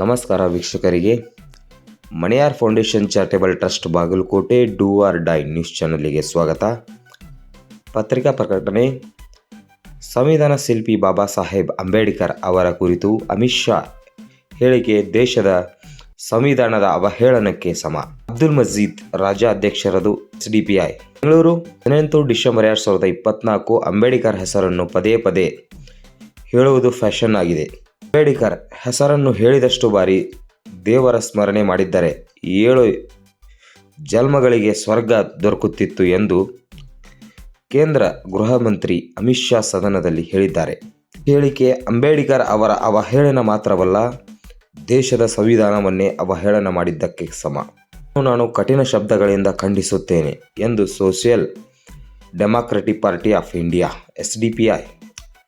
ನಮಸ್ಕಾರ ವೀಕ್ಷಕರಿಗೆ. Maniyar foundation charitable trust Bagalkote do or die news ಚಾನಲಿಗೆ ಸ್ವಾಗತ. ಪತ್ರಿಕಾ ಪ್ರಕಟಣೆ. ಸಂವಿಧಾನ ಶಿಲ್ಪಿ ಬಾಬಾ ಸಾಹೇಬ್ ಅಂಬೇಡ್ಕರ್ ಅವರ ಕುರಿತು ಅಮಿತ್ ಶಾ ಹೇಳಿಕೆ, ದೇಶದ ಸಂವಿಧಾನದ ಅವಹೇಳನಕ್ಕೆ ಸಮ. ಅಬ್ದುಲ್ ಮಜೀದ್ ರಾಜ್ಯಾಧ್ಯಕ್ಷರದು ಎಸ್ಡಿಪಿಐ. ಬೆಂಗಳೂರು, ಹದಿನೆಂಟು ಡಿಸೆಂಬರ್ ಎರಡು ಸಾವಿರದ ಇಪ್ಪತ್ನಾಲ್ಕು ಅಂಬೇಡ್ಕರ್ ಹೆಸರನ್ನು ಪದೇ ಪದೇ ಹೇಳುವುದು ಫ್ಯಾಷನ್ ಆಗಿದೆ. ಅಂಬೇಡ್ಕರ್ ಹೆಸರನ್ನು ಹೇಳಿದಷ್ಟು ಬಾರಿ ದೇವರ ಸ್ಮರಣೆ ಮಾಡಿದ್ದರೆ ಏಳು ಜನ್ಮಗಳಿಗೆ ಸ್ವರ್ಗ ದೊರಕುತ್ತಿತ್ತು ಎಂದು ಕೇಂದ್ರ ಗೃಹ ಮಂತ್ರಿ ಅಮಿತ್ ಶಾ ಸದನದಲ್ಲಿ ಹೇಳಿದ್ದಾರೆ. ಹೇಳಿಕೆ ಅಂಬೇಡ್ಕರ್ ಅವರ ಅವಹೇಳನ ಮಾತ್ರವಲ್ಲ, ದೇಶದ ಸಂವಿಧಾನವನ್ನೇ ಅವಹೇಳನ ಮಾಡಿದ್ದಕ್ಕೆ ಸಮ. ನಾನು ಕಠಿಣ ಶಬ್ದಗಳಿಂದ ಖಂಡಿಸುತ್ತೇನೆ ಎಂದು Social Democratic Party of India, S D P I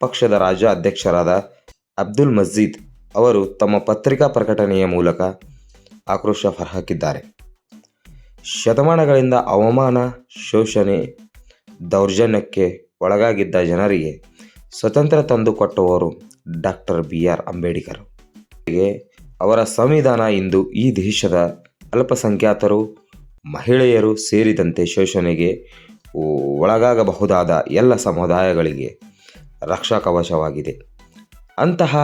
ಪಕ್ಷದ ರಾಜ್ಯ ಅಧ್ಯಕ್ಷರಾದ ಅಬ್ದುಲ್ ಮಜೀದ್ ಅವರು ತಮ್ಮ ಪತ್ರಿಕಾ ಪ್ರಕಟಣೆಯ ಮೂಲಕ ಆಕ್ರೋಶ ಹೊರಹಾಕಿದ್ದಾರೆ. ಶತಮಾನಗಳಿಂದ ಅವಮಾನ, ಶೋಷಣೆ, ದೌರ್ಜನ್ಯಕ್ಕೆ ಒಳಗಾಗಿದ್ದ ಜನರಿಗೆ ಸ್ವತಂತ್ರ ತಂದುಕೊಟ್ಟವರು ಡಾಕ್ಟರ್ ಬಿ ಆರ್ ಅಂಬೇಡ್ಕರ್. ಅವರ ಸಂವಿಧಾನ ಇಂದು ಈ ದೇಶದ ಅಲ್ಪಸಂಖ್ಯಾತರು, ಮಹಿಳೆಯರು ಸೇರಿದಂತೆ ಶೋಷಣೆಗೆ ಒಳಗಾಗಬಹುದಾದ ಎಲ್ಲ ಸಮುದಾಯಗಳಿಗೆ ರಕ್ಷಾ ಕವಚವಾಗಿದೆ. ಅಂತಹ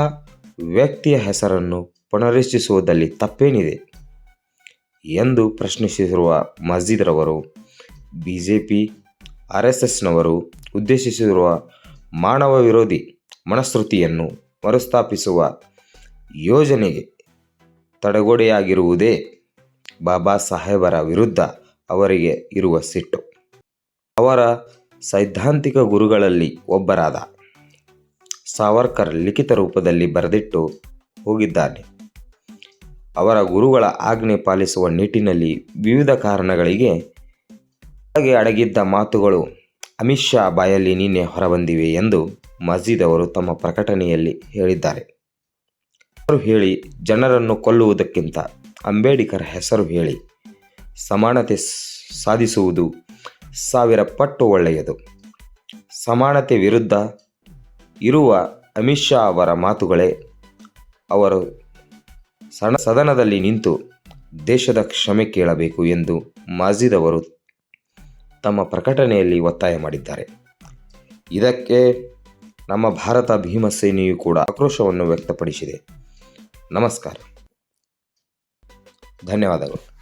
ವ್ಯಕ್ತಿಯ ಹೆಸರನ್ನು ಪುನರುಚ್ಚಿಸುವುದರಲ್ಲಿ ತಪ್ಪೇನಿದೆ ಎಂದು ಪ್ರಶ್ನಿಸಿರುವ ಮಸ್ಜಿದ್ರವರು B J P R S ಎಸ್ನವರು ಉದ್ದೇಶಿಸಿರುವ ಮಾನವ ವಿರೋಧಿ ಮನಸ್ಥಿತಿಯನ್ನು ಮರುಸ್ಥಾಪಿಸುವ ಯೋಜನೆಗೆ ತಡೆಗೋಡೆಯಾಗಿರುವುದೇ ಬಾಬಾ ಸಾಹೇಬರ ವಿರುದ್ಧ ಅವರಿಗೆ ಇರುವ ಸಿಟ್ಟು. ಅವರ ಸೈದ್ಧಾಂತಿಕ ಗುರುಗಳಲ್ಲಿ ಒಬ್ಬರಾದ ಸಾವರ್ಕರ್ ಲಿಖಿತ ರೂಪದಲ್ಲಿ ಬರೆದಿಟ್ಟು ಹೋಗಿದ್ದಾನೆ. ಅವರ ಗುರುಗಳ ಆಜ್ಞೆ ಪಾಲಿಸುವ ನಿಟ್ಟಿನಲ್ಲಿ ವಿವಿಧ ಕಾರಣಗಳಿಗೆ ಒಳಗೆ ಅಡಗಿದ್ದ ಮಾತುಗಳು ಅಮಿತ್ ಶಾ ಬಾಯಲ್ಲಿ ನಿನ್ನೆ ಹೊರಬಂದಿವೆ ಎಂದು ಮಸ್ಜಿದ್ ಅವರು ತಮ್ಮ ಪ್ರಕಟಣೆಯಲ್ಲಿ ಹೇಳಿದ್ದಾರೆ. ಅವರು ಹೇಳಿ, ಜನರನ್ನು ಕೊಲ್ಲುವುದಕ್ಕಿಂತ ಅಂಬೇಡ್ಕರ್ ಹೆಸರು ಹೇಳಿ, ಸಮಾನತೆ ಸಾಧಿಸುವುದು ಸಾವಿರ ಪಟ್ಟು ಒಳ್ಳೆಯದು. ಸಮಾನತೆ ವಿರುದ್ಧ ಇರುವ ಅಮಿತ್ ಶಾ ಅವರ ಮಾತುಗಳೇ. ಅವರು ಸಣ ಸದನದಲ್ಲಿ ನಿಂತು ದೇಶದ ಕ್ಷಮೆ ಕೇಳಬೇಕು ಎಂದು ಮಾಜಿದ್ ಅವರು ತಮ್ಮ ಪ್ರಕಟಣೆಯಲ್ಲಿ ಒತ್ತಾಯ ಮಾಡಿದ್ದಾರೆ. ಇದಕ್ಕೆ ನಮ್ಮ ಭಾರತ ಭೀಮಸೇನೆಯು ಕೂಡ ಆಕ್ರೋಶವನ್ನು ವ್ಯಕ್ತಪಡಿಸಿದೆ. ನಮಸ್ಕಾರ. ಧನ್ಯವಾದಗಳು.